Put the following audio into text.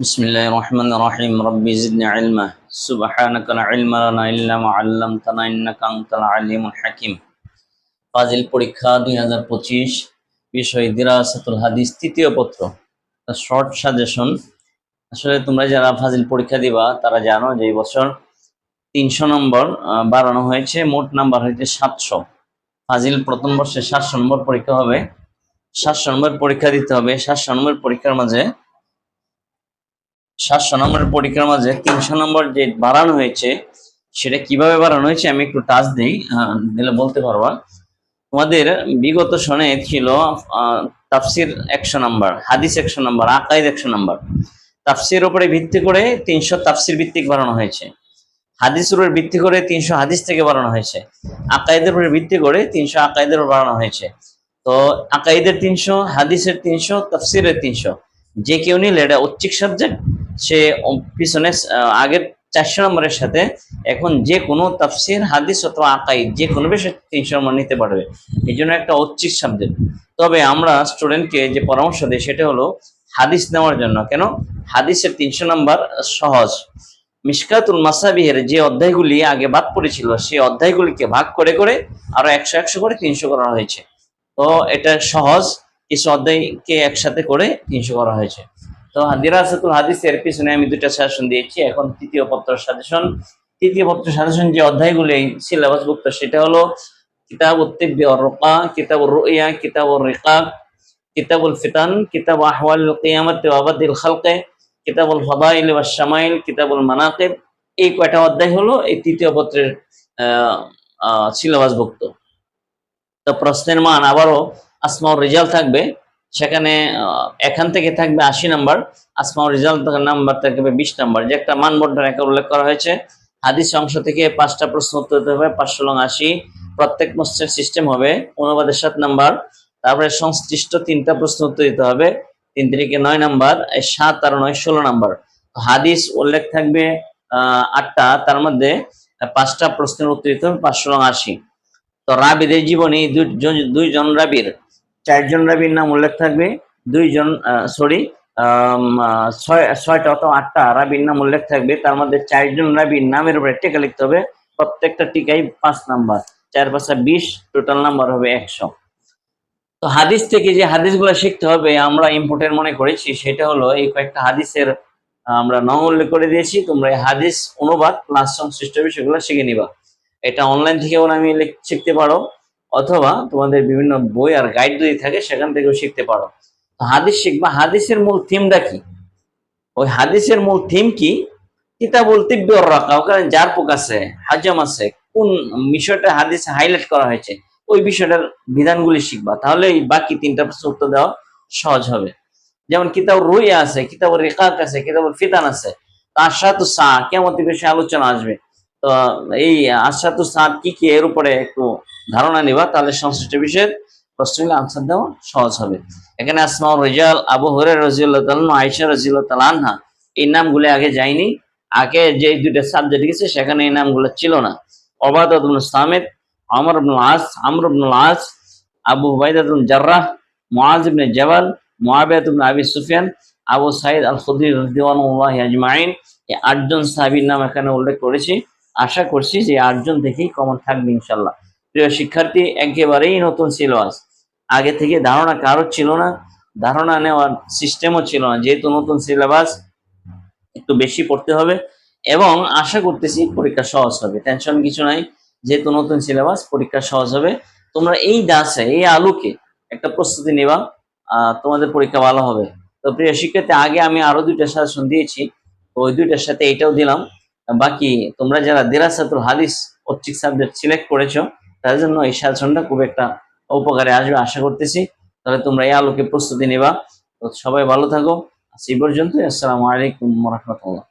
بسم الله الرحمن الرحيم ربي زدني علما سبحانك لا علم لنا إلا ما علمتنا إنك أنت العليم الحكيم ফাজিল পরীক্ষা দুই হাজার পঁচিশ বিষয় দিরাসাতুল হাদিস তৃতীয় পত্র শর্ট সাজেশন আসলে তোমরা যারা ফাজিল পরীক্ষা দিবা তারা জানো যে এই বছর তিনশো নম্বর আহ, বাড়ানো হয়েছে মোট নাম্বার হয়েছে সাতশো ফাজিল প্রথম বর্ষে সাতশো নম্বর পরীক্ষা হবে সাতশো নম্বর পরীক্ষা দিতে হবে সাতশো নম্বর পরীক্ষার মাঝে সাতশো নম্বরের পরীক্ষার মাঝে তিনশো নম্বর যে বাড়ানো হয়েছে, সেটা কীভাবে বাড়ানো হয়েছে আমি একটু টাচ দিই দিলে বলতে পারবা। তোমাদের বিগত সনে ছিল তাফসির একশো নম্বর, হাদিস একশো নম্বর, আকাইদ একশো নম্বর। তাফসির উপরে ভিত্তি করে তিনশো তাফসির ভিত্তিক বাড়ানো হয়েছে। হাদিসের উপর ভিত্তি করে তিনশো হাদিস থেকে বাড়ানো হয়েছে। আকাইদের উপরে ভিত্তি করে তিনশো আকাইদের উপর বাড়ানো হয়েছে। তো আকাইদের তিনশো, হাদিসের তিনশো, তাফসিরের তিনশো। যে কেউ নিলে এটা ঐচ্ছিক সাবজেক্ট সে পিছনে আগের চারশো নম্বরের সাথে এখন যে কোনো তাফসির, হাদিস অথবা আকাইদ, যে কোনো বিষয়ে তিনশো নম্বর নিতে পারবে। এই জন্য একটা ঐচ্ছিক সাবজেক্ট তবে আমরা স্টুডেন্টকে যে পরামর্শ দিই, সেটা হলো হাদিস নেওয়ার জন্য। কেন? হাদিসের তিনশো নম্বর সহজ। মিসকাতুল মাসাবিহের যে অধ্যায়গুলি আগে বাদ পড়েছিল সেই অধ্যায়গুলিকে ভাগ করে করে আরও একশো একশো করে তিনশো করা হয়েছে। তো এটা সহজ, কিছু অধ্যায়কে একসাথে করে তিনশো করা হয়েছে। তো দিরাসাতুল হাদিসের পিছনে আমি দুটা সাজেশন দিয়েছি। এখন তৃতীয় পত্র সাজেশন তৃতীয় পত্র সাজেশন যে অধ্যায়গুলি সিলেবাসভুক্ত সেটা হলো কিতাব উত্তিব্বি রোকা কিতাব রুইয়া কিতাব রিকাব, কিতাবুল ফিতান, কিতাব আহওয়াল কিয়ামত ওয়াবাদিল খালকে, কিতাবুল ফদাইল ওয়া শামাইল, কিতাবুল মানাকিব। এই কয়টা অধ্যায় হলো এই তৃতীয় পত্রের সিলেবাসভুক্ত তো প্রশ্নের মান আবারও আসমাউর রেজাল্ট থাকবে। সেখানে এখান থেকে থাকবে আশি নাম্বার আসমাউর রেজাল্ট নাম্বার থাকবে বিশ নাম্বার। যে একটা মান বন্টন একা উল্লেখ করা হয়েছে, হাদিস অংশ থেকে পাঁচটা প্রশ্ন উত্তর দিতে হবে, পাঁচশো লং আশি। প্রত্যেক প্রশ্নের সিস্টেম হবে অনুবাদের সাত নাম্বার, তারপরে সংশ্লিষ্ট তিনটা প্রশ্ন উত্তর দিতে হবে, তিন তিরিকে নয় নাম্বার সাত আর নয় ষোলো নাম্বার। হাদিস উল্লেখ থাকবে আটটা, তার মধ্যে পাঁচটা প্রশ্নের উত্তর দিতে হবে, পাঁচশো লং আশি। তো রাবিদের জীবনী দুইজন দুইজন রাবির চারজন রাবির নাম উল্লেখ থাকবে, দুইজন সরি ছয়, ছয়টা অথবা আটটা রাবির নাম উল্লেখ থাকবে, তার মধ্যে চারজন রাবির নামের উপরে টিকা লিখতে হবে, প্রত্যেকটা টিকাই পাঁচ নাম্বার, চার পাঁচটা বিশ টোটাল নাম্বার হবে একশো। তো হাদিস থেকে যে হাদিসগুলো শিখতে হবে, আমরা ইম্পর্টেন্ট মনে করেছি, সেটা হলো এই কয়েকটা হাদিসের, আমরা নাম উল্লেখ করে দিয়েছি, তোমরা এই হাদিস অনুবাদ প্লাস সংশ্লিষ্ট বিষয়গুলো শিখে নিবা। এটা অনলাইন থেকেও আমি শিখতে পারো। অথবা তোমাদের বিভিন্ন বই আর গাইড যদি থাকে, সেখান থেকেও শিখতে পারো। হাদিস শিখবা। হাদিসের মূল থিমটা কি? ওই হাদিসের মূল থিম কি? কিতাবুল তিব্বর রাখা যার পোক আছে, হাজম আছে, কোন বিষয়টা হাদিসে হাইলাইট করা হয়েছে, ওই বিষয়টার বিধানগুলি শিখবা। তাহলে এই বাকি তিনটা প্রশ্ন উত্তর দেওয়া সহজ হবে। যেমন কিতাব রুইয়া আছে কিতাব রেখাক আছে কিতাবুল ফিতান আছে। আশাতু সা কেমন বিষয়ে আলোচনা আসবে? তো এই আশাতু সাদ কি কি? এর উপরে একটু ধারণা নিবা, তাহলে সংশ্লিষ্ট বিষয়ের প্রশ্নগুলো আনসার দেওয়া সহজ হবে। এখানে আসমাউর রেজাল, আবু হরে রাজিউল্লাহ আয়েশা রাজিউল্লাহ তালানহা এই নামগুলো আগে যায়নি। আগে যে দুইটা সাবজেক্ট গেছে, সেখানে এই নামগুলো ছিল না। অবাদ আব্দুল সামেদ আমর আব্দুল আস, আমর আব্দুল আস, আবু হুবাইদাতুল জার্রাহ, মুআজ ইবনে জাবাল, মুআবিয়াত ইবনে আবি সুফিয়ান, আবু সাইদ আল খুদরি রাদিয়াল্লাহু আজমাইন এই আটজন সাহাবীর নাম এখানে উল্লেখ করেছি। আশা করছি যে আটজন থেকেই কমন থাকবে ইনশাল্লাহ প্রিয় শিক্ষার্থী, একেবারেই নতুন সিলেবাস আগে থেকে ধারণা কারোর ছিল না, ধারণা নেওয়ার সিস্টেমও ছিল না। যেহেতু নতুন সিলেবাস একটু বেশি পড়তে হবে এবং আশা করতেছি পরীক্ষা সহজ হবে। টেনশন কিছু নাই, যেহেতু নতুন সিলেবাস পরীক্ষা সহজ হবে। তোমরা এই দাসে, এই আলোকে একটা প্রস্তুতি নেবা তোমাদের পরীক্ষা ভালো হবে। তো প্রিয় শিক্ষার্থী, আগে আমি আরও দুইটা সাজেশন দিয়েছি। ওই দুইটার সাথে এটাও দিলাম। বাকি তোমরা যারা দিরাসাতুল হাদিস ঐচ্ছিক সাবজেক্ট সিলেক্ট করেছ তাদের জন্য এই সাজনটা খুব একটা উপকারে আসবে, আশা করতেছি। তাহলে তোমরা এই আলোকে প্রস্তুতি নেবা। সবাই ভালো থাকো। এই পর্যন্ত আসসালামু আলাইকুম রহমতুল্লাহ।